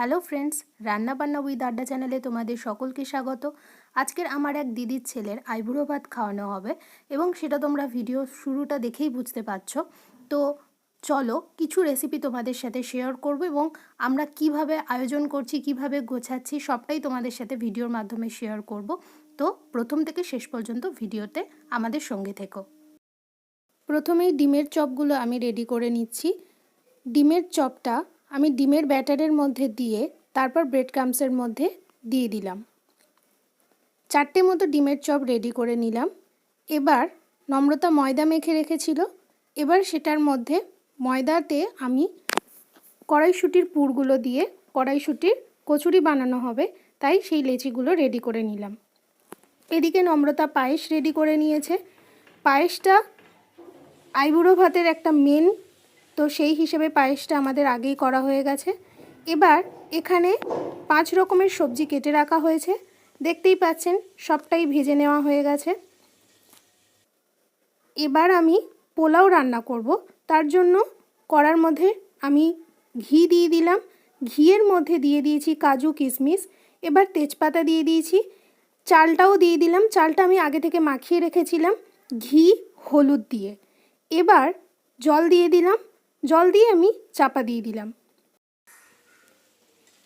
Hello friends রান্নাবান্না with আড্ডা চ্যানেলে তোমাদের সকলকে স্বাগত। আজকের আমার এক দিদির ছেলের আইবুড়ো ভাত খাওয়ানো হবে এবং সেটা তোমরা ভিডিও শুরুটা দেখেই বুঝতে পারছ। তো চলো কিছু রেসিপি তোমাদের সাথে শেয়ার করব এবং আমরা কীভাবে আয়োজন করছি, কীভাবে গোছাচ্ছি সবটাই তোমাদের সাথে ভিডিওর মাধ্যমে শেয়ার করব। তো প্রথম থেকে শেষ পর্যন্ত ভিডিওতে আমাদের সঙ্গে থেকো। প্রথমেই ডিমের চপগুলো আমি রেডি করে নিচ্ছি। ডিমের চপটা আমি ডিমের ব্যাটারের মধ্যে দিয়ে, তারপর ব্রেড ক্রামসের মধ্যে দিয়ে দিলাম। চারটে মতো ডিমের চপ রেডি করে নিলাম। এবার নম্রতা ময়দা মেখে রেখেছিল। এবার সেটার মধ্যে ময়দাতে আমি কড়াইশুটির পুরগুলো দিয়ে, কড়াইশুটির কচুরি বানানো হবে, তাই সেই লেচিগুলো রেডি করে নিলাম। এদিকে নম্রতা পায়েস রেডি করে নিয়েছে। পায়েসটা আইবুড়ো ভাতের একটা মেন তো সেই হিসেবে পায়েসটা আমাদের আগেই করা হয়ে গেছে। এবার এখানে পাঁচ রকমের সবজি কেটে রাখা হয়েছে। দেখতেই পাচ্ছেন, সবটাই ভেজে নেওয়া হয়ে গেছে। এবার আমি পোলাও রান্না করব। তার জন্য করার মধ্যে আমি ঘি দিয়ে দিলাম। ঘিয়ের মধ্যে দিয়ে দিয়েছি কাজু কিশমিশ। এবার তেজপাতা দিয়ে দিয়েছি। চালটাও দিয়ে দিলাম। চালটা আমি আগে থেকে মাখিয়ে রেখেছিলাম। ঘি, হলুদ দিয়ে। এবার জল দিয়ে দিলাম। জল দিয়ে আমি চাপা দিয়ে দিলাম।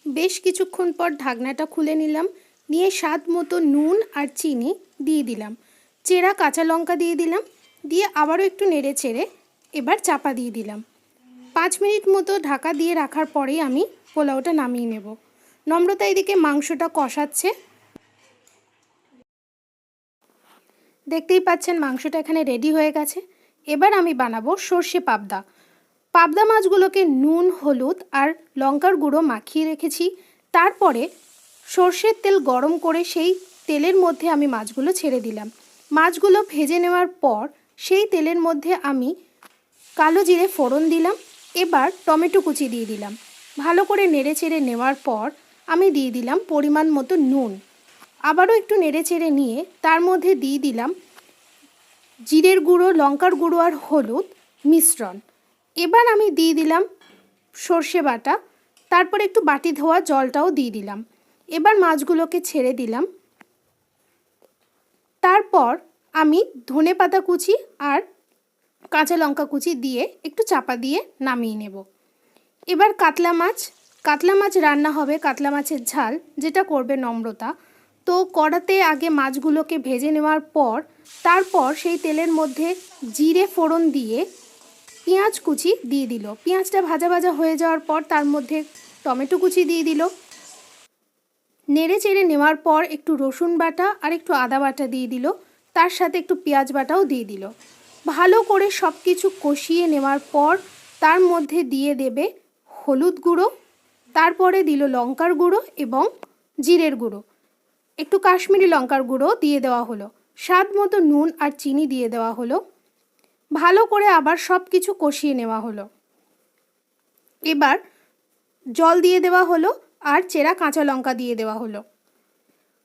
বেশ কিছুক্ষণ পর ঢাকনাটা খুলে নিলাম, নিয়ে স্বাদ মতো নুন আর চিনি দিয়ে দিলাম। চেরা কাঁচা লঙ্কা দিয়ে দিলাম, দিয়ে আবারও একটু নেড়ে চেড়ে এবার চাপা দিয়ে দিলাম। পাঁচ মিনিট মতো ঢাকা দিয়ে রাখার পরেই আমি পোলাওটা নামিয়ে নেব। নম্রতা এদিকে মাংসটা কষাচ্ছে। দেখতেই পাচ্ছেন মাংসটা এখানে রেডি হয়ে গেছে। এবার আমি বানাবো সর্ষে পাবদা। পাবদা মাছগুলোকে নুন, হলুদ আর লঙ্কার গুঁড়ো মাখিয়ে রেখেছি। তারপরে সর্ষের তেল গরম করে সেই তেলের মধ্যে আমি মাছগুলো ছেড়ে দিলাম। মাছগুলো ভেজে নেওয়ার পর সেই তেলের মধ্যে আমি কালো জিরে ফোড়ন দিলাম, এবার টমেটো কুচি দিয়ে দিলাম। ভালো করে নেড়ে চেড়ে নেওয়ার পর আমি দিয়ে দিলাম পরিমাণ মতো নুন। আবারও একটু নেড়ে চেড়ে নিয়ে তার মধ্যে দিয়ে দিলাম জিরের গুঁড়ো, লঙ্কার গুঁড়ো আর হলুদ মিশ্রণ। এবার আমি দিয়ে দিলাম সর্ষে বাটা, তারপর একটু বাটি ধোয়া জলটাও দিয়ে দিলাম। এবার মাছগুলোকে ছেড়ে দিলাম। তারপর আমি ধনে পাতা কুচি আর কাঁচা লঙ্কা কুচি দিয়ে একটু চাপা দিয়ে নামিয়ে নেব। এবার কাতলা মাছ কাতলা মাছ রান্না হবে কাতলা মাছের ঝাল, যেটা করবে নম্রতা। তো কড়াতে আগে মাছগুলোকে ভেজে নেওয়ার পর, তারপর সেই তেলের মধ্যে জিরে ফোড়ন দিয়ে পেঁয়াজ কুচি দিয়ে দিল। পেঁয়াজটা ভাজা ভাজা হয়ে যাওয়ার পর তার মধ্যে টমেটো কুচি দিয়ে দিল। নেড়ে চেড়ে নেওয়ার পর একটু রসুন বাটা আর একটু আদা বাটা দিয়ে দিল। তার সাথে একটু পেঁয়াজ বাটাও দিয়ে দিল। ভালো করে সব কিছু কষিয়ে নেওয়ার পর তার মধ্যে দিয়ে দেবে হলুদ গুঁড়ো, তারপরে দিল লঙ্কার গুঁড়ো এবং জিরের গুঁড়ো। একটু কাশ্মীরি লঙ্কার গুঁড়ো দিয়ে দেওয়া হলো। স্বাদ মতো নুন আর চিনি দিয়ে দেওয়া হলো। ভালো করে আবার সব কিছু কষিয়ে নেওয়া হলো। এবার জল দিয়ে দেওয়া হলো আর চেরা কাঁচা লঙ্কা দিয়ে দেওয়া হলো।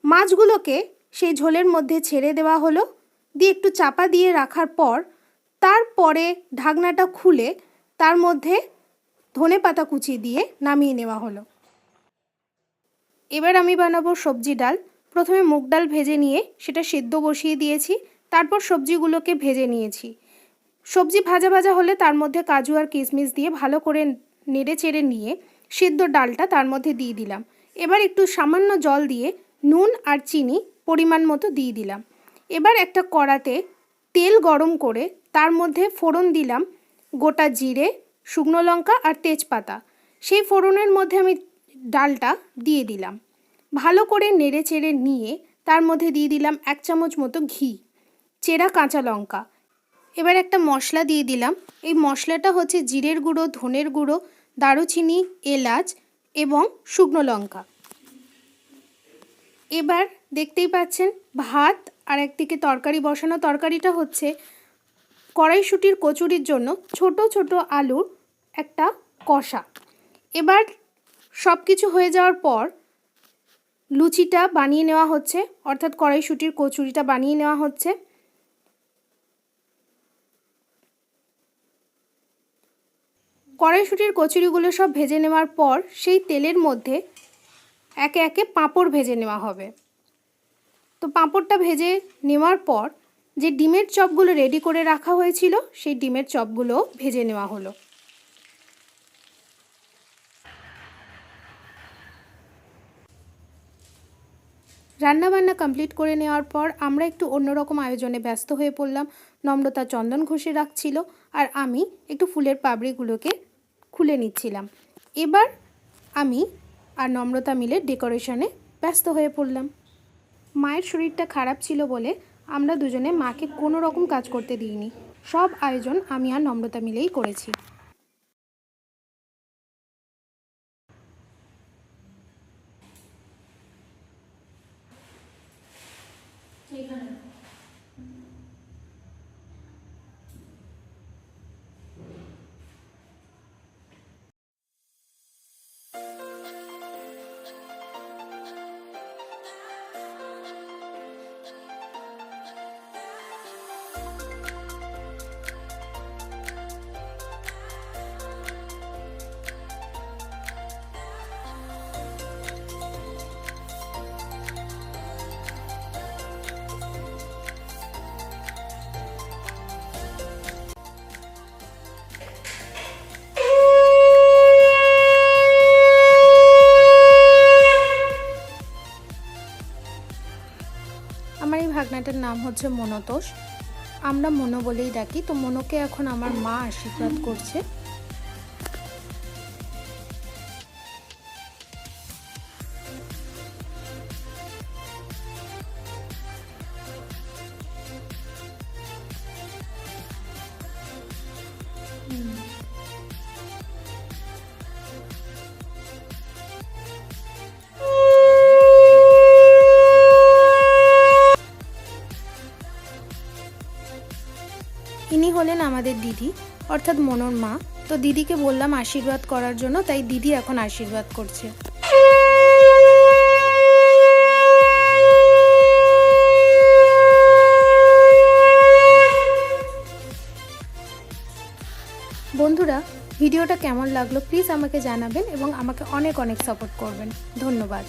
মাছগুলোকে সেই ঝোলের মধ্যে ছেড়ে দেওয়া হলো। দিয়ে একটু চাপা দিয়ে রাখার পর তারপরে ঢাকনাটা খুলে তার মধ্যে ধনে পাতা কুচি দিয়ে নামিয়ে নেওয়া হলো। এবার আমি বানাবো সবজি ডাল। প্রথমে মুগ ডাল ভেজে নিয়ে সেটা সেদ্ধ বসিয়ে দিয়েছি। তারপর সবজিগুলোকে ভেজে নিয়েছি। সবজি ভাজা ভাজা হলে তার মধ্যে কাজু আর কিশমিশ দিয়ে ভালো করে নেড়ে চেড়ে নিয়ে সিদ্ধ ডালটা তার মধ্যে দিয়ে দিলাম। এবার একটু সামান্য জল দিয়ে নুন আর চিনি পরিমাণ মতো দিয়ে দিলাম। এবার একটা কড়াতে তেল গরম করে তার মধ্যে ফোড়ন দিলাম গোটা জিরে, শুকনো লঙ্কা আর তেজপাতা। সেই ফোড়নের মধ্যে আমি ডালটা দিয়ে দিলাম। ভালো করে নেড়ে চেড়ে নিয়ে তার মধ্যে দিয়ে দিলাম এক চামচ মতো ঘি, চেরা কাঁচা লঙ্কা। এবার একটা মশলা দিয়ে দিলাম। এই মশলাটা হচ্ছে জিরের গুঁড়ো, ধনের গুঁড়ো, দারুচিনি, এলাচ এবং শুকনো লঙ্কা। এবার দেখতেই পাচ্ছেন ভাত আর একদিকে তরকারি বসানো। তরকারিটা হচ্ছে কড়াইশুটির কচুরির জন্য ছোট ছোট আলুর একটা কষা। এবার সব কিছু হয়ে যাওয়ার পর লুচিটা বানিয়ে নেওয়া হচ্ছে, অর্থাৎ কড়াইশুটির কচুরিটা বানিয়ে নেওয়া হচ্ছে। কড়াইশুটির কচুরিগুলো সব ভেজে নেওয়ার পর সেই তেলের মধ্যে একে একে পাঁপড় ভেজে নেওয়া হবে। তো পাঁপড়টা ভেজে নেওয়ার পর যে ডিমের চপগুলো রেডি করে রাখা হয়েছিল, সেই ডিমের চপগুলো ভেজে নেওয়া হলো। রান্নাবান্না কমপ্লিট করে নেওয়ার পর আমরা একটু অন্যরকম আয়োজনে ব্যস্ত হয়ে পড়লাম। নম্রতা চন্দন ঘষে রাখছিল, আর আমি একটু ফুলের পাবড়িগুলোকে খুলে নিচ্ছিলাম। এবার আমি আর নম্রতা মিলে ডেকোরেশনে ব্যস্ত হয়ে পড়লাম। মায়ের শরীরটা খারাপ ছিল বলে আমরা দুজনে মাকে কোনো রকম কাজ করতে দিইনি। সব আয়োজন আমি আর নম্রতা মিলেই করেছি। ভাগনাটার নাম হচ্ছে মনতোষ। আমরা মনো বলেই ডাকি। তো মনোকে এখন আমার মা আশীর্বাদ করছে। ইনি হলেন আমাদের দিদি, অর্থাৎ মনোর মা। তো দিদিকে বললাম আশীর্বাদ করার জন্য, তাই দিদি এখন আশীর্বাদ করছে। বন্ধুরা, ভিডিওটা কেমন লাগল প্লিজ আমাকে জানাবেন এবং আমাকে অনেক অনেক সাপোর্ট করবেন। ধন্যবাদ।